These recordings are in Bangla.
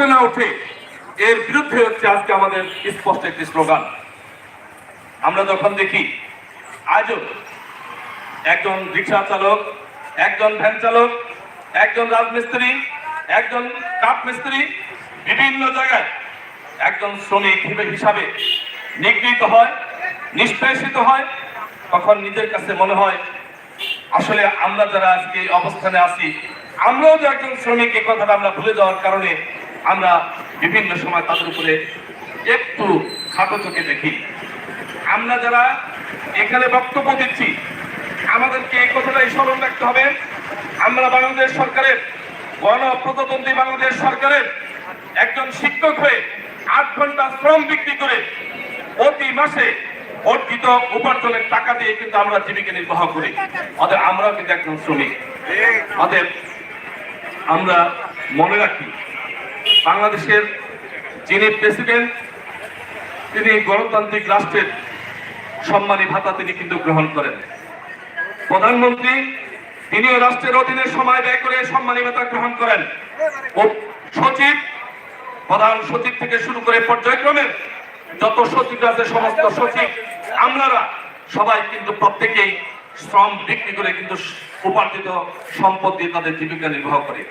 ফুটে না ওঠে এর বিরুদ্ধে হচ্ছে আজকে আমাদের স্পষ্ট একটি স্লোগান। আমরা যখন দেখি, আজও একজন রিক্সা চালক, একজন ভ্যান চালক, একজন রাজমিস্ত্রি, একজন কাঠ মিস্ত্রি, বিভিন্ন জায়গায় একজন শ্রমিক হিসাবে নিগৃহীত হয়, নিষ্পেষিত হয়। তখন নিজের কাছে মনে হয়, আসলে আমরা যারা আজকে অবস্থানে আছি, আমরাও যে একজন শ্রমিক, এই কথাটা আমরা ভুলে যাওয়ার কারণে আমরা বিভিন্ন সময় তাদের উপরে একটু খাটো চোখে দেখি। আমরা যারা এখানে বক্তব্য দিচ্ছি, আমাদেরকে এই কথাটাই স্মরণ রাখতে হবে, আমরা বাংলাদেশ সরকারের, গণপ্রজাতন্ত্রী বাংলাদেশ সরকারের একজন শিক্ষক হয়ে আট ঘণ্টা শ্রম বিক্রি করে প্রতি মাসে অর্জিত উপার্জনের টাকা দিয়ে কিন্তু আমরা জীবিকা নির্বাহ করি। অতএব আমরাও কিন্তু একজন শ্রমিক। অতএব আমরা মনে রাখি বাংলাদেশের যিনি প্রেসিডেন্ট, তিনি গণতান্ত্রিক রাষ্ট্রের সম্মানী ভাতা তিনি কিন্তু গ্রহণ করেন। প্রধানমন্ত্রী, তিনিও রাষ্ট্রের অধীনে সময় ব্যয় করে সম্মানী ভাতা গ্রহণ করেন। সচিব, প্রধান সচিব থেকে শুরু করে পর্যায়ক্রমে যত সচিব আছে, সমস্ত সচিব, আমলারা সবাই কিন্তু প্রত্যেকেই শ্রম বিক্রি করে কিন্তু উপার্জিত সম্পদ দিয়ে তাদের জীবিকা নির্বাহ করে।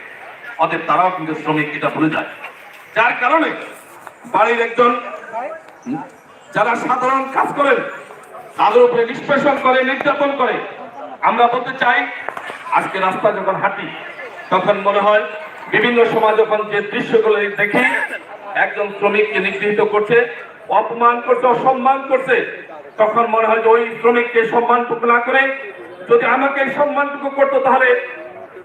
অতএব তারাও কিন্তু শ্রমিক, এটা ভুলে যায়। যার কারণে বাড়ির একজন, যারা সাধারণ কাজ করেন, তাদের উপরে নিষ্পেষণ করে, নির্যাতন করে, আমরা বলতে চাই, আজকে রাস্তা যখন হাঁটি, তখন মনে হয় বিভিন্ন সময় যখন যে দৃশ্যগুলো দেখি, একজন শ্রমিককে নিগৃহীত করছে, অপমান করছে, অসম্মান করছে, তখন মনে হয় যে ওই শ্রমিককে সম্মানটুকু না করে, যদি আমাকে সম্মানটুকু করতো, তাহলে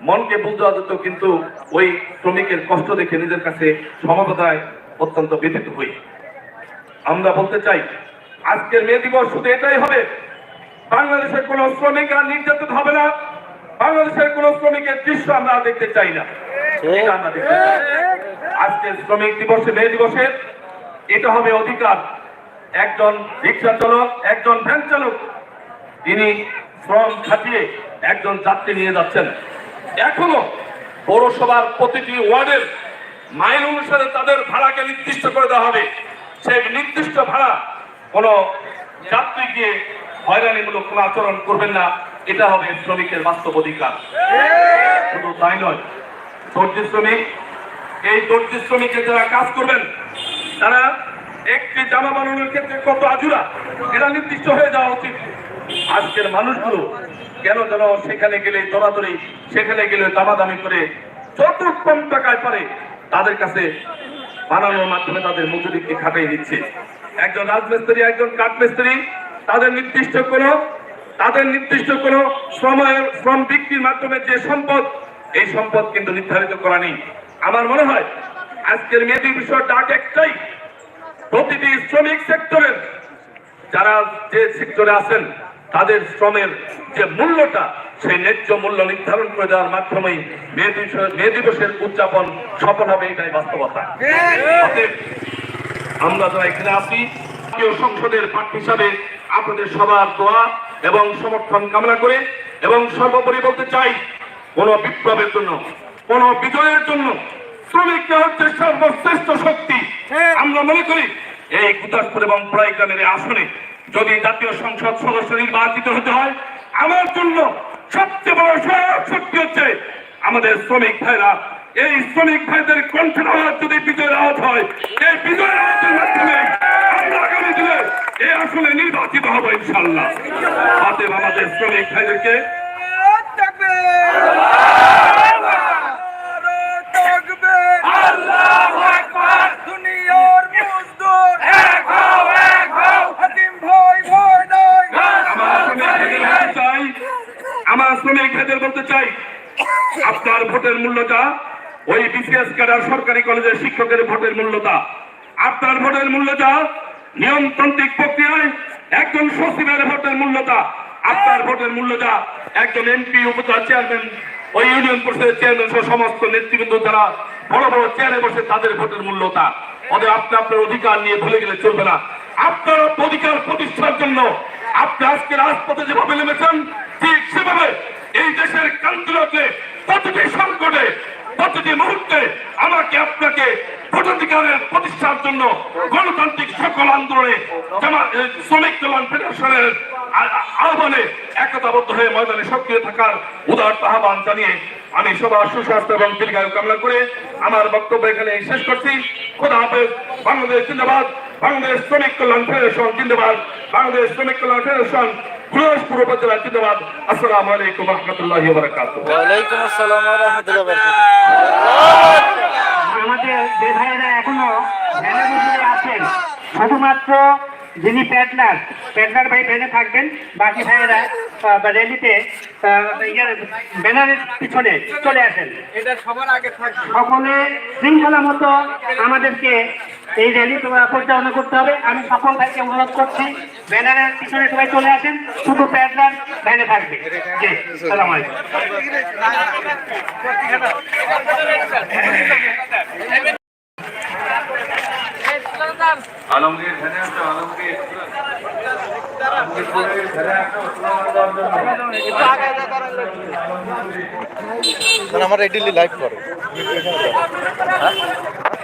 মনকে বুঝতে যেত কিন্তু ওই শ্রমিকের কষ্ট দেখে নিজের কাছে সমবেদায় অত্যন্ত ব্যথিত হই। আমরা বলতে চাই, আজকের মে দিবস শুধু এটাই হবে। বাংলাদেশের কোন শ্রমিক আর নির্যাতিত হবে না। বাংলাদেশের কোন শ্রমিকের দৃশ্য আমরা দেখতে চাই না। এটা আমরা দেখতে চাই। আজকে শ্রমিক দিবসে, মে দিবসে এটা হবে অধিকার। একজন রিক্সা চালক, একজন ভ্যান চালক, তিনি শ্রম খাটিয়ে একজন যাত্রী নিয়ে যাচ্ছেন। এখনও পৌরসভার প্রতিটি ওয়ার্ডের মাইল অনুসারে তাদের ভাড়াকে নির্দিষ্ট করে দেওয়া হবে। সেই নির্দিষ্ট ভাড়া কোনো যাত্রীকে হয়রানিমূলক কোনো আচরণ করবেন না, এটা হবে শ্রমিকের বাস্তব অধিকার। শুধু তাই নয়, দর্জি শ্রমিক, এই দর্জি শ্রমিকের যারা কাজ করবেন, তারা একটি জামা বানানোর ক্ষেত্রে কত আজুরা, এটা নির্দিষ্ট হয়ে যাওয়া উচিত। আজকের মানুষগুলো কেন যেন সেখানে গেলে দরাদরি সেখানে গেলে দামাদামি করে যত কম টাকায় পারে তাদের কাছে বানানোর মাধ্যমে তাদের মজুরিকে খাটাই দিচ্ছে। একজন রাজমিস্ত্রি, একজন কাঠমিস্ত্রি, তাদের নির্দিষ্ট কোনো, তাদের নির্দিষ্ট কোনো সময়ের শ্রম বিক্রির মাধ্যমে যে সম্পদ, এই সম্পদ কিন্তু নির্ধারিত করা নেই। আমার মনে হয় আজকের মেয়েদের বিষয় ডাক একটাই, প্রতিটি শ্রমিক সেক্টরের, যারা যে সেক্টরে আছেন তাদের শ্রমের যে মূল্যটা সেই ন্যায্য মূল্য নির্ধারণ করে দেওয়ার মাধ্যমেই মে দিবসের মে দিবসের উদযাপন সফল হবে এটাই বাস্তবতা। আমরা যারা এখানে আছি জাতীয় সংসদের প্রার্থী হিসাবে আপনাদের সবার দোয়া এবং সমর্থন কামনা করে এবং সর্বোপরি বলতে চাই কোন বিপ্লবের জন্য কোন বিজয়ের জন্য শ্রমিকরা হচ্ছে সর্বশ্রেষ্ঠ শক্তি আমরা মনে করি এই গুদাসপুর এবং প্রাইগ্রামের এই আসনে যদি জাতীয় সংসদ সদস্য নির্বাচিত হতে হয়, আমার জন্য সবচেয়ে বড় শক্তি হচ্ছে আমাদের শ্রমিক ভাইরা। এই শ্রমিক ভাইদের কণ্ঠের আওয়াজ যদি বিজয়ের আওয়াজ হয়, এই বিজয়ের আওয়াজের মাধ্যমে আমরা আগামী দিনে এই আসলে নির্বাচিত হব ইনশাল্লাহ আমাদের শ্রমিক ভাইদেরকে দুনিয়ার মজদুর এক হও এক হও হাতিম ভয় ভয় নাই আমার শ্রমিক ভাইদের বলতে চাই আমার শ্রমিক ভাইদের বলতে চাই আপনার ভোটের মূল্যটা ওই বিসিএস ক্যাডার সরকারি কলেজের শিক্ষকের ভোটের মূল্যটা আপনার ভোটের মূল্যটা নিয়মতান্ত্রিক প্রক্রিয়ায় একজন সচিবের ভোটের মূল্যটা আপনার ভোটের মূল্যটা একজন এমপি, উপজেলা চেয়ারম্যান, ওই ইউনিয়ন পরিষদের চেয়ারম্যান সহ সমস্ত নেতৃবৃন্দ যারা বড় বড় চেয়ারে বসে তাদের ভোটের মূল্যটা ওদের আপনি আপনার অধিকার নিয়ে ভুলে গেলে চলবে না। আপনার অধিকার প্রতিষ্ঠার জন্য আপনি আজকে রাজপথে যেভাবে নেমেছেন, ঠিক সেভাবে এই দেশের কান্তুরাতে প্রতিটি সংকটে, প্রতিটি মুহূর্তে আমাকে আপনাকে ভোটাধিকারের প্রতিষ্ঠার জন্য গণতান্ত্রিক সকল আন্দোলনে শ্রমিক কল্যাণ ফেডারেশনের আহ্বানে একতাবদ্ধ হয়ে ময়দানে সক্রিয় থাকার উদার আহ্বান জানিয়ে আমি সবার সুস্বাস্থ্য এবং দীর্ঘায়ু কামনা করে আমার বক্তব্য এখানে শেষ করছি। খোদা হাফেজ, বাংলাদেশ জিন্দাবাদ, বাংলাদেশ শ্রমিক কল্যাণ ফেডারেশন জিন্দাবাদ, বাংলাদেশ শ্রমিক কল্যাণ ফেডারেশন গুরুদাসপুর উপজেলা জিন্দাবাদ আসসালামু আলাইকুম রহমতুল্লাহ বারাকাতুহ। ওয়ালাইকুম আসসালাম ওয়া রাহমাতুল্লাহি ওয়া আমাদের যে ভাইয়েরা এখনও ভ্যানের ভিতরে আছেন। শুধুমাত্র যিনি প্যাডলার প্যাডলার ভাই ভ্যানে থাকবেন বাকি ভাইয়েরা বা র্যালিতে ব্যানারের পিছনে চলে আসেন। এটা সবার আগে থাকবে। সকলে শৃঙ্খলা মতো আমাদেরকে এই র্যালি পরিচালনা করতে হবে। আমি সকল ভাইকে অনুরোধ করছি ব্যানারের পিছনে সবাই চলে আসেন শুধু প্যাডলার ভ্যানে থাকবে। জি সালাম আলাইকুম। আলমগীর ভ্যানে আসো আলমগীর। আমার রেডিলি লাইভ করে। লাইভ করো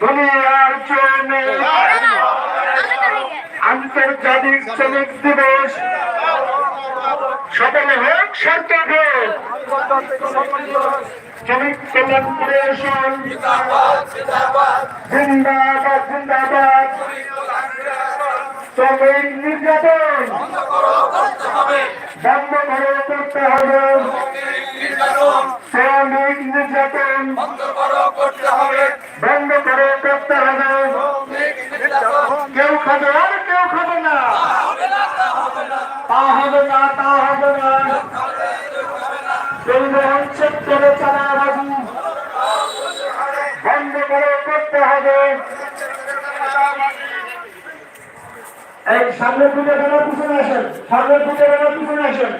দুনিয়ার চরমে আন্তর্জাতিক শ্রমিক দিবস। সফল হোক সরকার শ্রমিক কল্যাণ ফেডারেশন জিন্দাবাদ জিন্দাবাদ। শ্রমিক নির্যাতন। বন্ধ করে করতে হবে শ্রমিক নির্যাতন বন্ধ করে করতে হবে কেউ খাবে আর কেউ খাবে না তা হবে না তা হবে না পরিবহন সেক্টরে চালাবাজি বন্ধ করে করতে হবে। এই সামনে পুজো বেলা পিছনে আসেন, সামনে পুজো বেলা পিছনে আসেন।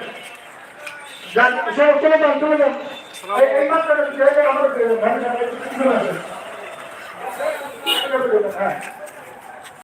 চলে যান চলে যান। এই- মাত্র আমাদের